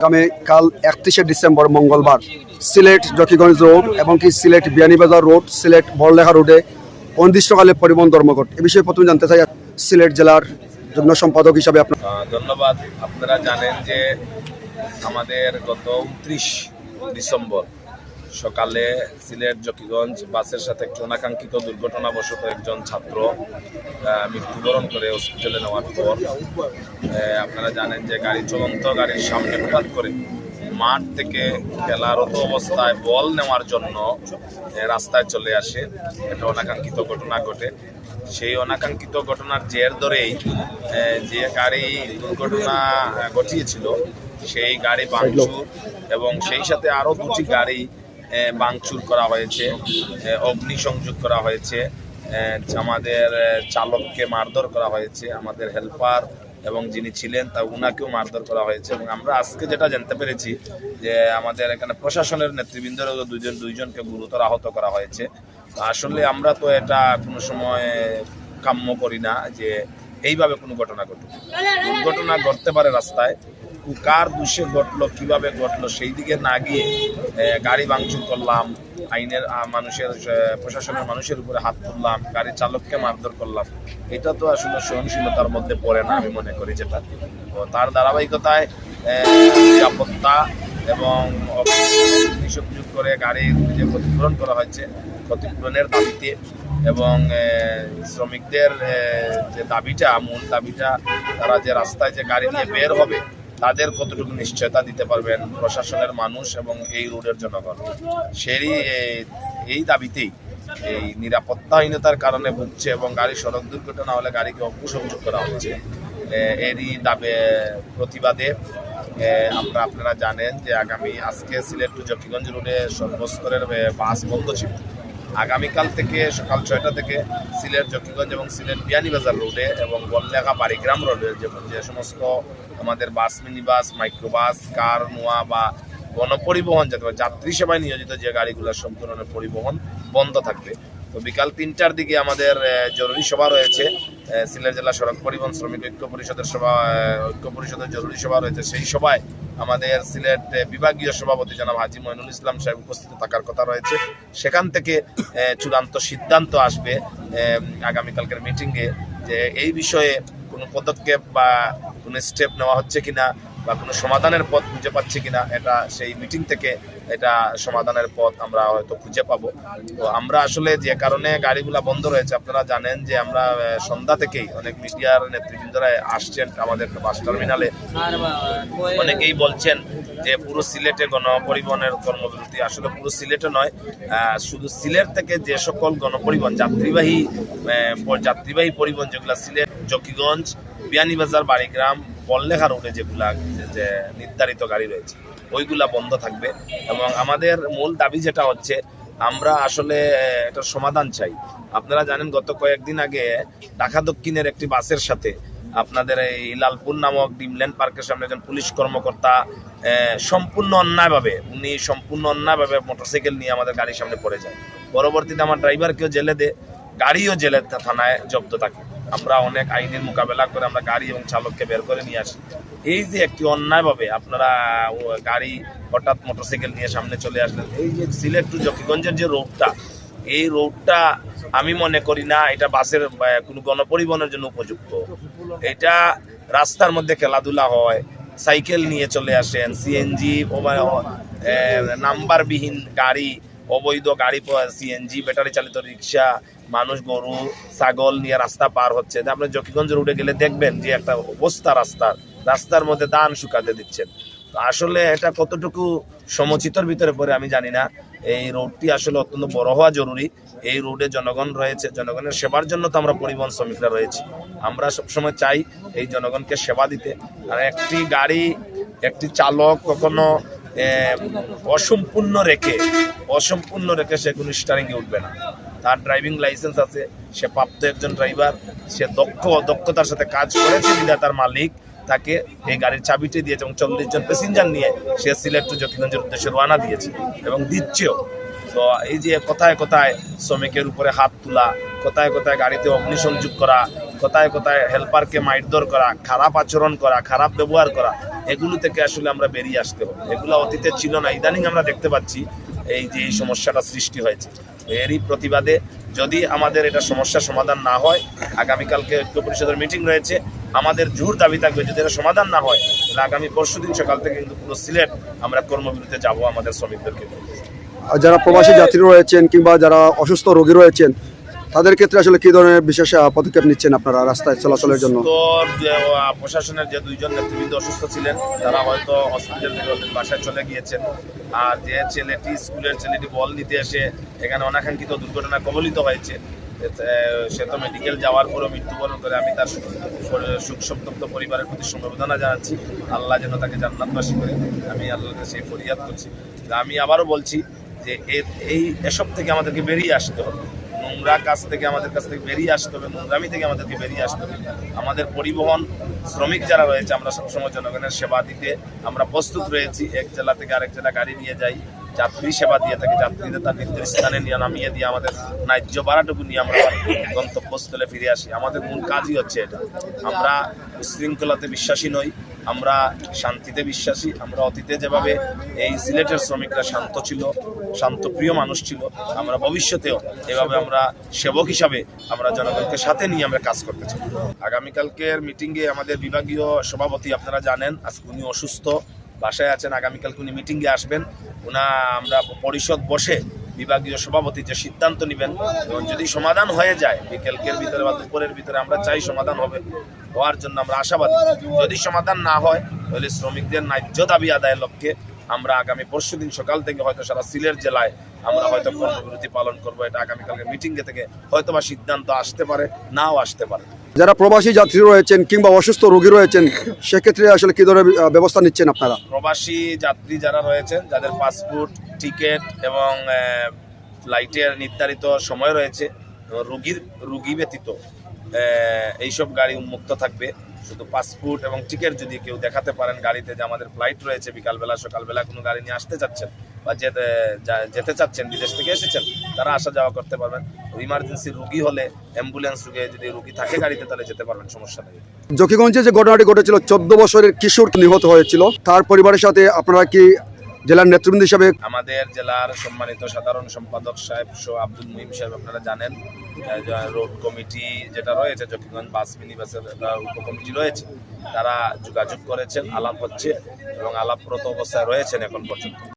আগামী কাল একত্রিশে ডিসেম্বর মঙ্গলবার সিলেট জকিগঞ্জ রোড এবং কি সিলেট বিয়ানীবাজার রোড, সিলেট বড়লেখা রোডে অনির্দিষ্টকালে পরিবহন ধর্মঘট। এ বিষয়ে প্রথমে জানতে চাই সিলেট জেলার যুগ্ম সম্পাদক হিসাবে আপনার ধন্যবাদ। আপনারা জানেন যে আমাদের গত উনত্রিশ ডিসেম্বর সকালে সিলেট জকিগঞ্জ বাসের সাথে একটি অনাকাঙ্ক্ষিত দুর্ঘটনাবশত একজন ছাত্র মৃত্যুবরণ করে হসপিটালে নেওয়ার পর আপনারা জানেন যে গাড়ি চলন্ত, গাড়ির সামনে হঠাৎ করে মাঠ থেকে খেলারত অবস্থায় বল নেওয়ার জন্য রাস্তায় চলে আসে। একটা অনাকাঙ্ক্ষিত ঘটনা ঘটে। সেই অনাকাঙ্ক্ষিত ঘটনার জের ধরেই যে গাড়ি দুর্ঘটনা ঘটিয়েছিল, সেই গাড়ি ভাঙচুর এবং সেই সাথে আরও দুটি গাড়ি ভাঙচুর করা হয়েছে অগ্নিসংযোগ করা হয়েছে আমাদের চালককে মারধর করা হয়েছে, আমাদের হেল্পার এবং যিনি ছিলেন তা উনাকেও মারধর করা হয়েছে এবং আমরা আজকে যেটা জানতে পেরেছি যে আমাদের এখানে প্রশাসনের নেতৃবৃন্দেরও দুজন, দুইজনকে গুরুতর আহত করা হয়েছে। আসলে আমরা তো এটা কোনো সময় কাম্য করি না যে এইভাবে কোনো ঘটনা ঘটুক। দুর্ঘটনা ঘটতে পারে রাস্তায় কার দোষে ঘটলো, কীভাবে ঘটলো, সেই দিকে না গিয়ে গাড়ি ভাঙচুর করলাম, আইনের মানুষের প্রশাসনের মানুষের উপরে হাত তুললাম, গাড়ির চালককে মারধর করলাম। এটা তো আসলে সহনশীলতার মধ্যে পড়ে না, আমি মনে করি যেটা। তার ধারাবাহিকতায় নিরাপত্তা এবং অগ্নিসংযোগ করে গাড়ির যে ক্ষতিপূরণ করা হয়েছে, ক্ষতিপূরণের দাবিতে এবং শ্রমিকদের যে দাবিটা, মূল দাবিটা, তারা যে রাস্তায় যে গাড়ি নিয়ে বের হবে তাদের কতটুকু নিশ্চয়তা দিতে পারবেন প্রশাসনের মানুষ এবং এই রোডের জনগণ? সেই, এই দাবিতেই এই নিরাপত্তাহীনতার কারণে ভুগছে এবং গাড়ি সড়ক দুর্ঘটনা হলে গাড়িকে অগ্নিসংযোগ করা হচ্ছে। এরই দাবে প্রতিবাদে আমরা, আপনারা জানেন যে আগামী আজকে সিলেট টু জকিগঞ্জ রোডে সর্বস্তরের বাস বন্ধ ছিল। আগামীকাল থেকে সকাল ছয়টা থেকে সিলেট জকিগঞ্জ এবং সিলেট বিয়ানীবাজার রোডে এবং বললেখা বাড়িগ্রাম রোডে যে যে সমস্ত আমাদের বাস মিনি বাস মাইক্রোবাস, কার, নোয়া বা গণপরিবহন যাতে যাত্রী সেবায় নিয়োজিত যে গাড়িগুলো সম্পূর্ণ পরিবহন বন্ধ থাকবে। তো বিকাল তিনটার দিকে আমাদের জরুরি সভা রয়েছে সিলেট জেলা সড়ক পরিবহন শ্রমিক ঐক্য পরিষদের সভা ঐক্য পরিষদের জরুরি সভা রয়েছে। সেই সভায় আমাদের সিলেট বিভাগীয় সভাপতি জনাব হাজি মইনুল ইসলাম সাহেব উপস্থিত থাকার কথা রয়েছে। সেখান থেকে চূড়ান্ত সিদ্ধান্ত আসবে আগামীকালকের মিটিংয়ে যে এই বিষয়ে কোনো পদক্ষেপ বা কোনো স্টেপ নেওয়া হচ্ছে কিনা বা কোনো সমাধানের পথ খুঁজে পাচ্ছি কিনা, এটা সেই মিটিং থেকে এটা সমাধানের পথ আমরা হয়তো খুঁজে পাবো। তো আমরা আসলে যে কারণে গাড়িগুলা বন্ধ রয়েছে, আপনারা জানেন যে আমরা সন্ধ্যা থেকেই অনেক মিডিয়ার নেতৃবৃন্দরা আসছেন আমাদের বাস টার্মিনালে। অনেকেই বলছেন যে পুরো সিলেটে গণপরিবহনের কর্মবিরতি আসলে পুরো সিলেটে নয় শুধু সিলেট থেকে যে সকল গণপরিবহন, যাত্রীবাহী যাত্রীবাহী পরিবহন যেগুলো সিলেট, জকিগঞ্জ, বিয়ানীবাজার, বাড়িগ্রাম বল্লেখা রোডে যেগুলা যে- নির্ধারিত গাড়ি রয়েছে, ওইগুলা বন্ধ থাকবে। এবং আমাদের মূল দাবি যেটা হচ্ছে, আমরা আসলে এটার সমাধান চাই। আপনারা জানেন, গত কয়েকদিন আগে ঢাকা দক্ষিণের একটি বাসের সাথে আপনাদের এই লালপুর নামক ডিমল্যান্ড পার্কের সামনে একজন পুলিশ কর্মকর্তা সম্পূর্ণ অন্যায়ভাবে, উনি সম্পূর্ণ অন্যায়ভাবে মোটরসাইকেল নিয়ে আমাদের গাড়ির সামনে পড়ে যায়। পরবর্তীতে আমার ড্রাইভারকেও জেলে দে, গাড়িও জেলে থানায় জব্দ থাকে আমরা অনেক আইনের মোকাবেলা করে আমরা গাড়ি এবং চালককে বের করে নিয়ে আসি। এই যে একটি অন্যায়ভাবে আপনারা গাড়ি হঠাৎ মোটরসাইকেল নিয়ে সামনে চলে আসলেন, এই যে সিলেট টু জকিগঞ্জের যে রোডটা, এই রোডটা আমি মনে করি না এটা বাসের কোনো গণপরিবহনের জন্য উপযুক্ত। এটা রাস্তার মধ্যে খেলাধুলা হয়, সাইকেল নিয়ে চলে আসেন সিএনজি নাম্বারবিহীন গাড়ি, অবৈধ গাড়ি সিএনজি ব্যাটারি চালিত রিক্সা মানুষ, গরু, ছাগল নিয়ে রাস্তা পার হচ্ছে। আপনি জকিগঞ্জ রোডে গেলে দেখবেন যে একটা অবস্থা রাস্তার রাস্তার মধ্যে দান শুকাতে দিচ্ছেন। আসলে এটা কতটুকু সমচিতর ভিতরে পড়ে আমি জানি না। এই রোডটি আসলে অত্যন্ত বড় হওয়া জরুরি। এই রোডে জনগণ রয়েছে, জনগণের সেবার জন্য তো আমরা পরিবহন শ্রমিকরা রয়েছি। আমরা সবসময় চাই এই জনগণকে সেবা দিতে। আর একটি গাড়ি, একটি চালক কখনো অসম্পূর্ণ রেখে অসম্পূর্ণ রেখে সে কোনো স্টারিংয়ে উঠবে না। তার ড্রাইভিং লাইসেন্স আছে, সে প্রাপ্ত একজন ড্রাইভার সে দক্ষ দক্ষতার সাথে কাজ করেছে বিধা তার মালিক তাকে এই গাড়ির চাবিটি দিয়েছে এবং চল্লিশ জন প্যাসেঞ্জার নিয়ে সে সিলেট টু জকিগঞ্জের উদ্দেশ্যে রওনা দিয়েছে এবং দিচ্ছেও। তো এই যে কোথায় কোথায় শ্রমিকের উপরে হাত তোলা, কোথায় কোথায় গাড়িতে অগ্নিসংযোগ করা, কোথায় কোথায় হেল্পারকে মাইরধর করা, খারাপ আচরণ করা, খারাপ ব্যবহার করা, এগুলো থেকে আসলে আমরা বেরিয়ে আসতে হবে। এগুলো অতীতে ছিল না, ইদানিং আমরা দেখতে পাচ্ছি এই যে এই সমস্যাটা সৃষ্টি হয়েছে। এরই প্রতিবাদে যদি আমাদের এটা সমস্যা সমাধান না হয়, আগামীকালকে ঐক্য পরিষদের মিটিং রয়েছে, আমাদের জোর দাবি থাকবে যদি এটা সমাধান না হয়, তাহলে আগামী পরশু দিন সকাল থেকে কিন্তু পুরো সিলেট আমরা কর্মবিরতিতে যাব আমাদের শ্রমিকদেরকে যারা প্রবাসী যাত্রী রয়েছেন কিংবা যারা অসুস্থ রোগী রয়েছেন তাদের ক্ষেত্রে আসলে কি ধরনের বিশেষ পদক্ষেপ নিচ্ছেন আপনারা রাস্তায় চলাচলের জন্য? প্রশাসনের যে দুইজন নেতৃবৃন্দ অসুস্থ ছিলেন, তারা হয়তো হসপিটাল থেকে ওদের বাসায় চলে গিয়েছেন। আর যে ছেলেটি, স্কুলের ছেলেটি বল নিতে এসে এখানে অনাকাঙ্ক্ষিত দুর্ঘটনা কবলিত হয়েছে সে তো মেডিকেল যাওয়ার পরও মৃত্যুবরণ করে আমি তার সুখ- সন্তপ্ত পরিবারের প্রতি সমবেদনা জানাচ্ছি। আল্লাহ যেন তাকে জান্নাতবাসী করে, আমি আল্লাহর কাছে ফরিয়াদ করছি। আমি আবারও বলছি যে এই এসব থেকে আমাদেরকে বেরিয়ে আসতে হবে। নোংরা কাজ থেকে, আমাদের কাছ থেকে বেরিয়ে আসতে হবে নোংরামি থেকে আমাদেরকে বেরিয়ে আসতে হবে। আমাদের পরিবহন শ্রমিক যারা রয়েছে, আমরা সবসময় জনগণের সেবা দিতে, আমরা প্রস্তুত রয়েছি। এক জেলা থেকে আরেক জেলা গাড়ি নিয়ে যাই, যাত্রী সেবা দিয়ে থাকি, যাত্রীদের তার নির্দিষ্ট স্থানে নিয়ে নামিয়ে দিয়ে আমাদের ন্যায্য ভাড়াটুকু নিয়ে আমরা গন্তব্যস্থলে ফিরে আসি। আমাদের মূল কাজই হচ্ছে এটা। আমরা শৃঙ্খলাতে বিশ্বাসী নই আমরা শান্তিতে বিশ্বাসী, আমরা অতীতে যেভাবে এই সিলেটের শ্রমিকরা শান্ত ছিল শান্তপ্রিয় মানুষ ছিল, আমরা ভবিষ্যতেও এভাবে আমরা সেবক হিসাবে আমরা জনগণকে সাথে নিয়ে আমরা কাজ করতে চাই। আগামীকালকের মিটিংয়ে আমাদের বিভাগীয় সভাপতি আপনারা জানেন, আজকে উনি অসুস্থ, বাসায় আছেন, আগামীকালকে উনি মিটিংয়ে আসবেন। ওনা আমরা পরিষদ বসে বিভাগীয় সভাপতি যে সিদ্ধান্ত নেবেন এবং যদি সমাধান হয়ে যায় বিকেলকের ভিতরে বা দুপুরের ভিতরে আমরা চাই সমাধান হবে, হওয়ার জন্য আমরা আশাবাদী। যদি সমাধান না হয়, তাহলে শ্রমিকদের ন্যায্য দাবি আদায়ের লক্ষ্যে আমরা আগামী পরশু দিন সকাল থেকে হয়তো সারা সিলেট জেলায় আমরা হয়তো কর্মবিরতি পালন করব। এটা আগামীকালকে মিটিং থেকে হয়তো বা সিদ্ধান্ত আসতে পারে নাও আসতে পারে। যারা প্রবাসী যাত্রী রয়েছেন কিংবা অসুস্থ রোগী রয়েছেন সেক্ষেত্রে আসলে কি ধরনের ব্যবস্থা নিচ্ছেন আপনারা? প্রবাসী যাত্রী যারা রয়েছেন যাদের পাসপোর্ট টিকিট এবং ফ্লাইটের নির্ধারিত সময় রয়েছে রুগীর রুগী ব্যতীত এইসব গাড়ি উন্মুক্ত থাকবে। শুধু পাসপোর্ট এবং টিকিট যদি কেউ দেখাতে পারেন গাড়িতে যে আমাদের ফ্লাইট রয়েছে বিকালবেলা, সকালবেলা কোনো গাড়ি নিয়ে আসতে চাচ্ছেন বা যেতে যেতে চাচ্ছেন, বিদেশ থেকে এসেছেন, তারা আসা যাওয়া করতে পারবেন। ইমার্জেন্সি রুগী হলে অ্যাম্বুলেন্স রুগে যদি রুগী থাকে গাড়িতে, তাহলে যেতে পারবেন, সমস্যা নেই। জকিগঞ্জে যে ঘটনাটি ঘটেছিল, চোদ্দ বছরের কিশোর নিহত হয়েছিল। তার পরিবারের সাথে আপনারা কি জেলার নেতৃবৃন্দ হিসাবে আমাদের জেলার সম্মানিত সাধারণ সম্পাদক সাহেব শো আব্দুল মুহিম সাহেব, আপনারা জানেন রোড কমিটি যেটা রয়েছে জকিগঞ্জ বাস মিনি বাসের উপকমিটি রয়েছে, তারা যোগাযোগ করেছেন, আলাপ হচ্ছে এবং আলাপরত অবস্থায় রয়েছেন এখন পর্যন্ত।